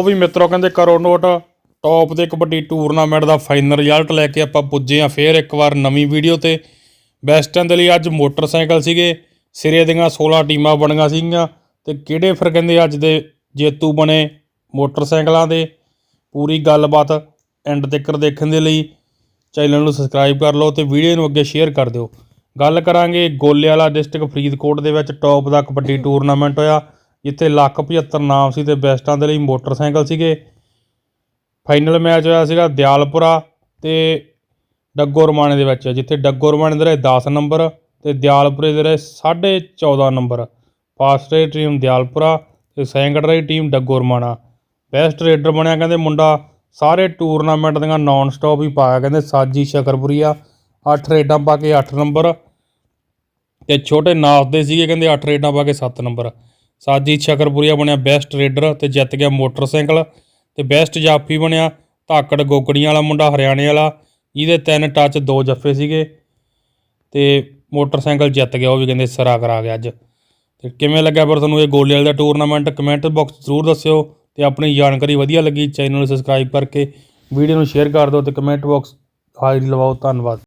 ਲਓ ਵੀ ਮਿੱਤਰੋ ਕਹਿੰਦੇ ਕਰੋ ਨੋਟ ਟੌਪ ਦੇ ਕਬੱਡੀ ਟੂਰਨਾਮੈਂਟ ਦਾ ਫਾਈਨਲ ਰਿਜ਼ਲਟ ਲੈ ਕੇ ਆਪਾਂ ਪੁੱਜੇ ਆ ਫੇਰ ਇੱਕ ਵਾਰ ਨਵੀਂ ਵੀਡੀਓ ਤੇ। ਵੈਸਟਰਨ ਦੇ ਲਈ ਅੱਜ ਮੋਟਰਸਾਈਕਲ ਸੀਗੇ, ਸਿਰੇ ਦੀਆਂ 16 ਟੀਮਾਂ ਬਣੀਆਂ ਸੀਗੀਆਂ ਤੇ ਕਿਹੜੇ ਫਿਰ ਕਹਿੰਦੇ ਅੱਜ ਦੇ ਜੇਤੂ ਬਣੇ ਮੋਟਰਸਾਈਕਲਾਂ ਦੇ। ਪੂਰੀ ਗੱਲਬਾਤ ਐਂਡ ਤੱਕ ਦੇਖਣ ਦੇ ਲਈ ਚੈਨਲ ਨੂੰ ਸਬਸਕ੍ਰਾਈਬ ਕਰ ਲਓ ਤੇ ਵੀਡੀਓ ਨੂੰ ਅੱਗੇ ਸ਼ੇਅਰ ਕਰ ਦਿਓ। ਗੱਲ ਕਰਾਂਗੇ ਗੋਲੇਵਾਲਾ ਡਿਸਟ੍ਰਿਕਟ ਫਰੀਦਕੋਟ ਦੇ ਵਿੱਚ ਟੌਪ ਦਾ ਕਬੱਡੀ ਟੂਰਨਾਮੈਂਟ ਹੋਇਆ। ਜਿੱਥੇ ਲੱਖ 75 ਨਾਮ ਸੀ ਤੇ ਬੈਸਟਾਂ ਦੇ ਲਈ ਮੋਟਰਸਾਈਕਲ ਸੀਗੇ। ਫਾਈਨਲ ਮੈਚ ਹੋਇਆ ਸੀਗਾ ਦਿਆਲਪੁਰਾ ਤੇ ਡੱਗੋ ਰਮਾਣੇ ਦੇ ਵਿੱਚ, ਜਿੱਥੇ ਡੱਗੋ ਰਮਾਣੇ ਦੇ ਰਹੇ 10 ਨੰਬਰ ਤੇ ਦਿਆਲਪੁਰੇ ਦੇ ਰਹੇ 14.5 number. Fast rate team Dayalpura ਤੇ ਸੈਂਕੜ ਰਹੀ team Daggo Ramana best raider ਬਣਿਆ ਕਹਿੰਦੇ ਮੁੰਡਾ, ਸਾਰੇ ਟੂਰਨਾਮੈਂਟ ਦੀਆਂ ਨਾਨ ਸਟਾਪ ਹੀ ਪਾਇਆ ਕਹਿੰਦੇ ਸਾਜੀ ਸ਼ਕਰਪੁਰੀਆ 8 ਰੇਡਾਂ ਪਾ ਕੇ 8 ਨੰਬਰ ਤੇ ਛੋਟੇ ਨਾਸ ਦੇ ਸੀਗੇ ਕਹਿੰਦੇ 8 ਰੇਡਾਂ ਪਾ ਕੇ 7 ਨੰਬਰ। ਸਾਜੀ ਸ਼ਕਰਪੁਰੀਆ ਬਣਿਆ ਬੈਸਟ ਰੇਡਰ ਤੇ ਜਿੱਤ ਗਿਆ ਮੋਟਰਸਾਈਕਲ ਤੇ ਬੈਸਟ ਜਾਫੀ ਬਣਿਆ ਧਾਕੜ ਗੋਗੜੀਆਂ ਵਾਲਾ ਮੁੰਡਾ ਹਰਿਆਣੇ ਵਾਲਾ ਜਿਹਦੇ ਤਿੰਨ ਟੱਚ ਦੋ ਜੱਫੇ ਸੀਗੇ ਤੇ ਮੋਟਰਸਾਈਕਲ ਜਿੱਤ ਗਿਆ, ਉਹ ਵੀ ਕਹਿੰਦੇ ਸਰਾ ਕਰਾ ਗਿਆ ਅੱਜ। ਤੇ ਕਿਵੇਂ ਲੱਗਿਆ ਪਰ ਤੁਹਾਨੂੰ ਇਹ ਗੋਲੇ ਵਾਲੇ ਦਾ ਟੂਰਨਾਮੈਂਟ ਕਮੈਂਟ ਬਾਕਸ ਜ਼ਰੂਰ ਦੱਸਿਓ ਤੇ ਆਪਣੀ ਜਾਣਕਾਰੀ ਵਧੀਆ ਲੱਗੀ ਚੈਨਲ ਨੂੰ ਸਬਸਕ੍ਰਾਈਬ ਕਰਕੇ ਵੀਡੀਓ ਨੂੰ ਸ਼ੇਅਰ ਕਰ ਦਿਓ ਤੇ ਕਮੈਂਟ ਬਾਕਸ ਹਾਜ਼ਰੀ ਲਵਾਓ, ਧੰਨਵਾਦ।